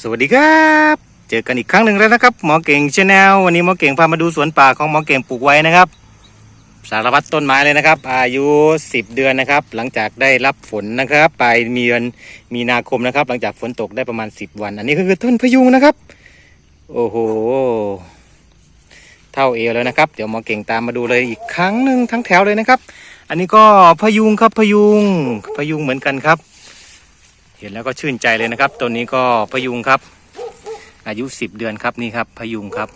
สวัสดีครับ เจอกันอีกครั้งหนึ่งแล้วนะครับ หมอเก่งชาแนลวันนี้หมอเก่งพามาดูสวนป่าของหมอเก่งปลูกไว้นะครับ สารพัดต้นไม้เลยนะครับ อายุ 10 เดือนนะครับ หลังจากได้รับฝนนะครับปลายมีเดือนมีนาคมนะครับ หลังจากฝนตกได้ประมาณ 10 วัน อันนี้ก็คือต้นพยุงนะครับ โอ้โหเท่าเอวแล้วนะครับ เดี๋ยวหมอเก่งตามมาดูเลยอีกครั้งหนึ่งทั้งแถวเลยนะครับ อันนี้ก็พยุงครับพยุงพยุงเหมือนกันครับ เห็นแล้วก็ชื่นใจเลยนะครับต้นนี้ก็พะยุงครับ อายุ 10 เดือนครับนี่ครับพะยุงครับ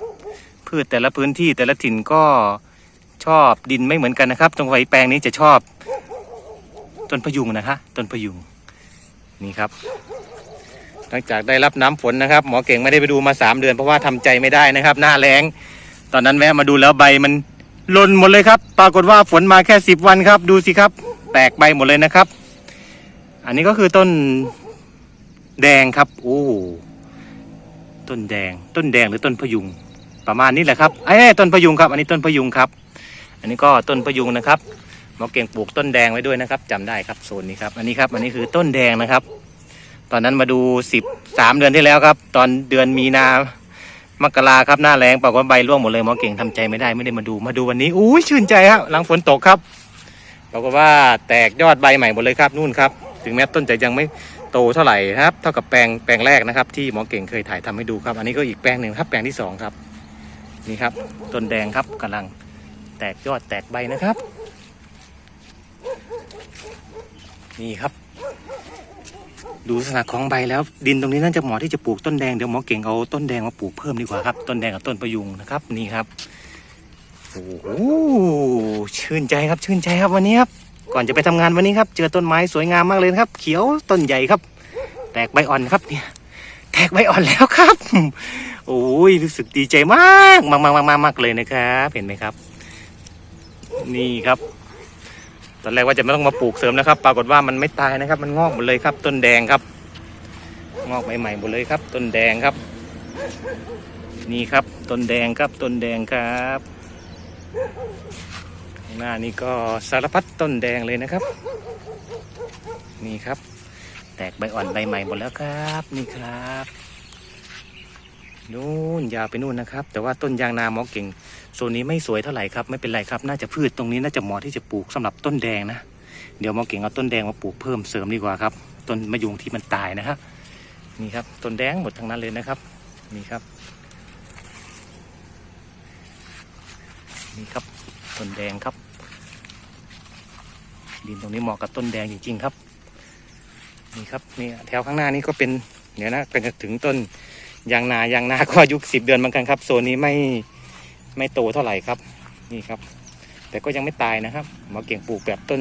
พืชแต่ละพื้นที่แต่ละถิ่นก็ชอบดินไม่เหมือนกันนะครับ ตรงไฟแปลงนี้จะชอบ ต้นพะยุงนะคะต้นพะยุงนี่ครับหลังจากได้รับน้ำฝนนะครับ หมอเก่งไม่ได้ไปดูมา 3 เดือนเพราะว่าทำใจไม่ได้นะครับ หน้าแรงตอนนั้นแวะมาดูแล้วใบมันหล่นหมดเลยครับ ปรากฏว่าฝนมาแค่ 10 วันครับ ดูสิครับ แตกใบหมดเลยนะครับ อันนี้ก็คือต้น แดงครับ โอ้ต้นแดง ต้นแดงหรือต้นพยุง ประมาณนี้แหละครับไอ้ต้นพยุงครับ อันนี้ต้นพยุงครับ อันนี้ก็ต้นพยุงนะครับหมอเก่งปลูกต้นแดงไว้ด้วยนะครับจำได้ครับโซนนี้ครับ อันนี้ครับ อันนี้คือต้นแดงนะครับ ตอนนั้นมาดูสิบสามเดือนที่แล้วครับ ตอนเดือนมีนามกราครับหน้าแรงปรากฏว่าใบร่วงหมดเลยหมอเก่งทำใจไม่ได้ไม่ได้มาดูมาดูวันนี้อุ้ยชื่นใจครับหลังฝนตกครับปรากฏว่าแตกยอดใบใหม่หมดเลยครับนู่นครับ ถึงแม้ต้นจะยังไม่ โตเท่าไหร่ครับ เท่ากับแปลงแปลงแรกนะครับ ที่หมอเก่งเคยถ่ายทำให้ดูครับ อันนี้ก็อีกแปลงหนึ่งครับ แปลงที่สองครับ นี่ครับต้นแดงครับกำลังแตกยอดแตกใบนะครับ นี่ครับ ดูลักษณะของใบแล้ว ดินตรงนี้น่าจะเหมาะที่จะปลูกต้นแดงเดี๋ยวหมอเก่งเอาต้นแดงมาปลูกเพิ่มดีกว่าครับ ต้นแดงกับต้นประยุงนะครับ นี่ครับโอ้โหชื่นใจครับชื่นใจครับวันนี้ครับ ก่อนจะไปทำงานวันนี้ครับ เจอต้นไม้สวยงามมากเลยครับ เขียวต้นใหญ่ครับ แตกใบอ่อนครับเนี่ยแตกใบอ่อนแล้วครับ โอ้ยรู้สึกดีใจมากมากมากมากมากเลยนะครับเห็นไหมครับ นี่ครับตอนแรกว่าจะไม่ต้องมาปลูกเสริมนะครับ ปรากฏว่ามันไม่ตายนะครับ มันงอกหมดเลยครับ ต้นแดงครับ งอกใหม่ๆหมดเลยครับ ต้นแดงครับ นี่ครับ ต้นแดงครับต้นแดงครับ หน้านี่ก็สารพัดต้นแดงเลยนะครับ นี่ครับ แตกใบอ่อนใบใหม่หมดแล้วครับนี่ครับนู่นยาวไปนู่นนะครับ แต่ว่าต้นยางนาหมอเก่งโซนนี้ไม่สวยเท่าไหร่ครับไม่เป็นไรครับ น่าจะพืชตรงนี้น่าจะเหมาะที่จะปลูกสำหรับต้นแดงนะเดี๋ยวหมอเก่งเอาต้นแดงมาปลูกเพิ่มเสริมดีกว่าครับต้นมะยงที่มันตายนะครับนี่ครับต้นแดงหมดทั้งนั้นเลยนะครับนี่ครับนี่ครับ ต้นแดงครับ ดินตรงนี้เหมาะกับต้นแดงจริง ๆ ครับ นี่ครับนี่แถวข้างหน้านี้ก็เป็นเดี๋ยวนะก็จะถึงต้นยางนายางนาก็อายุสิบเดือนเหมือนกันครับโซนนี้ไม่ไม่โตเท่าไหร่ครับ นี่ครับ แต่ก็ยังไม่ตายนะครับหมอเก่งปลูกแบบต้น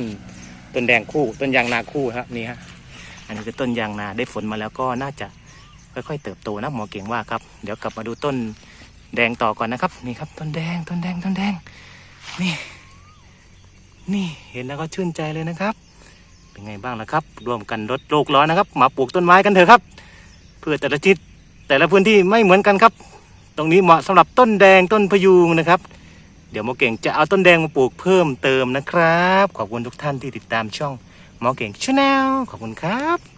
ต้นแดงคู่ ต้นยางนาคู่ครับนี่ฮะอันนี้คือต้นยางนาได้ฝนมาแล้วก็น่าจะค่อยๆเติบโตนะหมอเก่งว่าครับ เดี๋ยวกลับมาดูต้นแดงต่อก่อนนะครับ นี่ครับต้นแดงต้นแดงต้นแดง นี่ นี่เห็นแล้วก็ชื่นใจเลยนะครับ เป็นไงบ้างล่ะครับ ร่วมกันลดโลกร้อนนะครับ มาปลูกต้นไม้กันเถอะครับ เพื่อแต่ละทิศแต่ละพื้นที่ไม่เหมือนกันครับ ตรงนี้เหมาะสำหรับต้นแดงต้นพยูงนะครับ เดี๋ยวหมอเก่งจะเอาต้นแดงมาปลูกเพิ่มเติมนะครับ ขอบคุณทุกท่านที่ติดตามช่องหมอเก่งชาแนลขอบคุณครับ